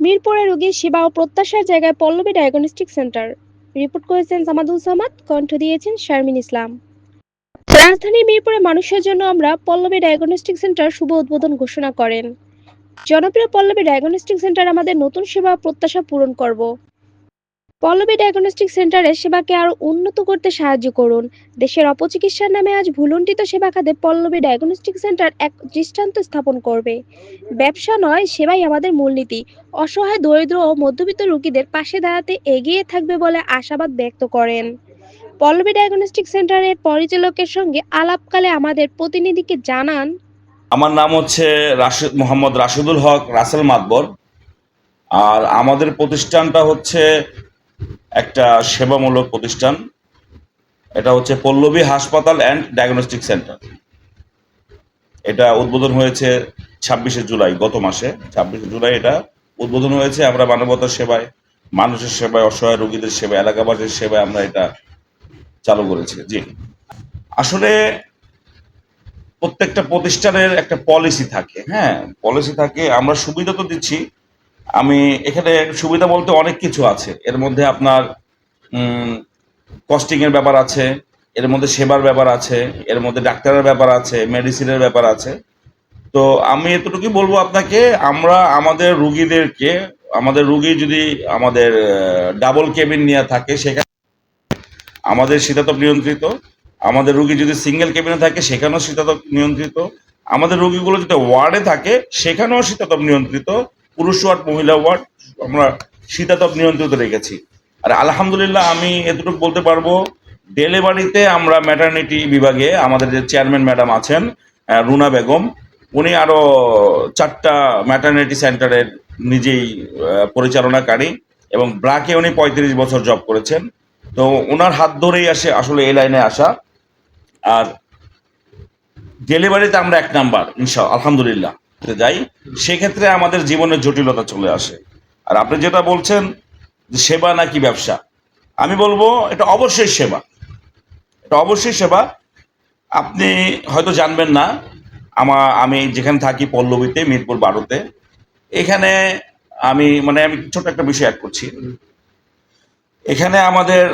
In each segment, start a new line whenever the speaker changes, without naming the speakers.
মিরপুরে রোগীর সেবা ও প্রত্যাশার জায়গায় পল্লবী ডায়াগনস্টিক সেন্টার। রিপোর্ট করেছেন সামাদুল সামাদ, কণ্ঠ দিয়েছেন শারমিন ইসলাম। রাজধানীর মিরপুরে মানুষের জন্য আমরা পল্লবী ডায়াগনস্টিক সেন্টার শুভ উদ্বোধন ঘোষণা করেন। জনপ্রিয় পল্লবী ডায়াগনস্টিক সেন্টার আমাদের নতুন সেবা প্রত্যাশা পূরণ করব। পল্লবী ডায়াগনস্টিক সেন্টারের সেবাকে আরও উন্নত করতে সাহায্য করুন। দেশের অপচিকিৎসার নামে আজ ভুলুণ্ঠিত সেবা খাতে পল্লবী ডায়াগনস্টিক সেন্টার এক দৃষ্টান্ত স্থাপন করবে। ব্যবসা নয়, সেবাই আমাদের মূলনীতি। অসহায়, দরিদ্র ও মধ্যবিত্ত রোগীদের পাশে দাঁড়াতে এগিয়ে থাকবে বলে আশাবাদ ব্যক্ত করেন। পল্লবী ডায়াগনস্টিক সেন্টারের পরিচালকের সঙ্গে আলাপকালে আমাদের প্রতিনিধিকে জানান
আমার নাম হচ্ছে রাশিদ, মোহাম্মদ রাশিদুল হক, রাসেল মাতবর। আর আমাদের প্রতিষ্ঠানটা হচ্ছে একটা সেবামূলক প্রতিষ্ঠান। এটা হচ্ছে পল্লবী হাসপাতাল অ্যান্ড ডায়াগনস্টিক সেন্টার। এটা উদ্বোধন হয়েছে ছাব্বিশে জুলাই, গত মাসে। ছাব্বিশে জুলাই এটা উদ্বোধন হয়েছে। আমরা মানবতার সেবায়, মানুষের সেবায়, অসহায় রোগীদের সেবায়, এলাকাবাসীর সেবায় আমরা এটা চালু করেছি। জি। আসলে প্রত্যেকটা প্রতিষ্ঠানের একটা পলিসি থাকে। হ্যাঁ পলিসি থাকে। আমরা সুবিধা তো দিচ্ছি আমি এখানে সুবিধা বলতে অনেক কিছু আছে। এর মধ্যে আপনার কস্টিং এর ব্যাপার আছে, এর মধ্যে সেবার ব্যাপার আছে, এর মধ্যে ডাক্তারের ব্যাপার আছে মেডিসিনের ব্যাপার আছে। তো আমি এতটুকুই বলব আপনাকে, আমরা আমাদের রুগীদেরকে, আমাদের রুগী যদি আমাদের ডাবল কেবিন নিয়ে থাকে, সেখানে আমাদের শীতাতপ নিয়ন্ত্রিত। আমাদের রুগী যদি সিঙ্গেল কেবিনে থাকে, সেখানেও শীতাতপ নিয়ন্ত্রিত। আমাদের রুগীগুলো যদি ওয়ার্ডে থাকে, সেখানেও শীতাতপ নিয়ন্ত্রিত। পুরুষ ওয়ার্ড, মহিলা ওয়ার্ড, আমরা শীতাতপ নিয়ন্ত্রিত রেখেছি। আর আলহামদুলিল্লাহ আমি এতটুকু বলতে পারব ডেলিভারিতে আমরা ম্যাটার্নিটি বিভাগে আমাদের যে চেয়ারম্যান ম্যাডাম আছেন রুনা বেগম, উনি আরও চারটা ম্যাটার্নিটি সেন্টারের নিজেই পরিচালনাকারী এবং ব্রাকে উনি পঁয়ত্রিশ বছর জব করেছেন। তো ওনার হাত ধরেই আসে আসলে এই লাইনে আসা। আর ডেলিভারিতে আমরা এক নাম্বার ইনশা আলহামদুলিল্লাহ। যাই, সেক্ষেত্রে আমাদের জীবনের জটিলতা চলে আসে। আর আপনি যেটা বলছেন যে সেবা নাকি ব্যবসা, আমি বলব এটা অবশ্যই সেবা। এটা অবশ্যই সেবা। আপনি হয়তো জানবেন না, আমা, আমি যেখানে থাকি পল্লবীতে, মিরপুর বারোতে। এখানে আমি মানে আমি ছোট একটা বিষয় অ্যাড করছি। এখানে আমাদের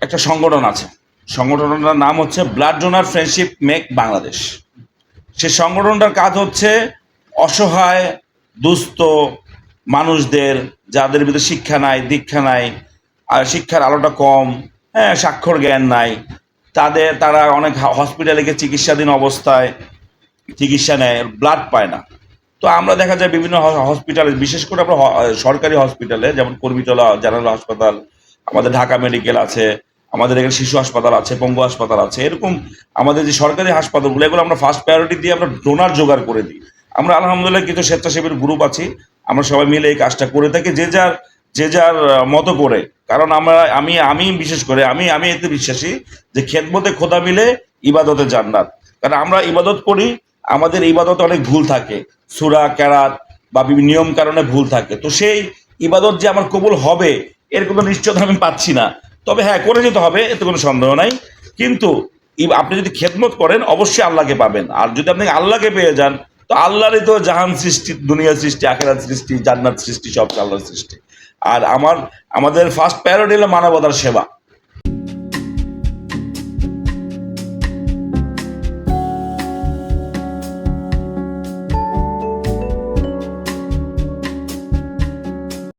একটা সংগঠন আছে। সংগঠনটার নাম হচ্ছে blood donor friendship make Bangladesh সে সংগঠনটার কাজ হচ্ছে অসহায়, দুস্থ মানুষদের যাদের ভিতরে শিক্ষা নাই, দীক্ষা নাই, আর শিক্ষার আলোটা কম হ্যাঁ স্বাক্ষর জ্ঞান নাই, তাদের, তারা অনেক হসপিটালে গিয়ে চিকিৎসাধীন অবস্থায় চিকিৎসা নেয় ব্লাড পায় না। তো আমরা দেখা যায় বিভিন্ন হসপিটালে বিশেষ করে আমরা সরকারি হসপিটালে যেমন কর্মীতলা জেনারেল হাসপাতাল আমাদের ঢাকা মেডিকেল আছে, আমাদের এখানে শিশু হাসপাতাল আছে, পঙ্গু হাসপাতাল আছে, এরকম আমাদের যে সরকারি হাসপাতালগুলো, এগুলো আমরা ফার্স্ট প্রায়োরিটি দিয়ে আমরা ডোনার জোগাড় করে দিই। আমরা আলহামদুলিল্লাহ কিছু স্বেচ্ছাসেবীর গ্রুপ আছি। আমরা সবাই মিলে এই কাজটা করে থাকি, যে যার যে যার মতো করে। কারণ আমরা, আমি আমি বিশেষ করে, আমি আমি এতে বিশ্বাসী যে খেদমতে খোদা মিলে ইবাদতে জান্নাত। কারণ আমরা ইবাদত করি, আমাদের ইবাদতে অনেক ভুল থাকে। সুরা ক্যারাত বা বিভিন্ন নিয়ম কারণে ভুল থাকে। তো সেই ইবাদত যে আমার কবুল হবে, এর কোনো নিশ্চয়তা আমি পাচ্ছি না। তবে হ্যাঁ করে যেতে হবে, এতে কোনো সন্দেহ নাই। কিন্তু আপনি যদি খেদমত করেন, অবশ্যই আল্লাহকে পাবেন। আর যদি আপনি আল্লাহকে পেয়ে যান তো আল্লাহরই তো জাহান সৃষ্টি, দুনিয়া সৃষ্টি, আখেরাত সৃষ্টি, জান্নাত সৃষ্টি সব আল্লাহর সৃষ্টি। আর আমার, আমাদের ফার্স্ট প্রায়োরিটি হলো মানবতার সেবা।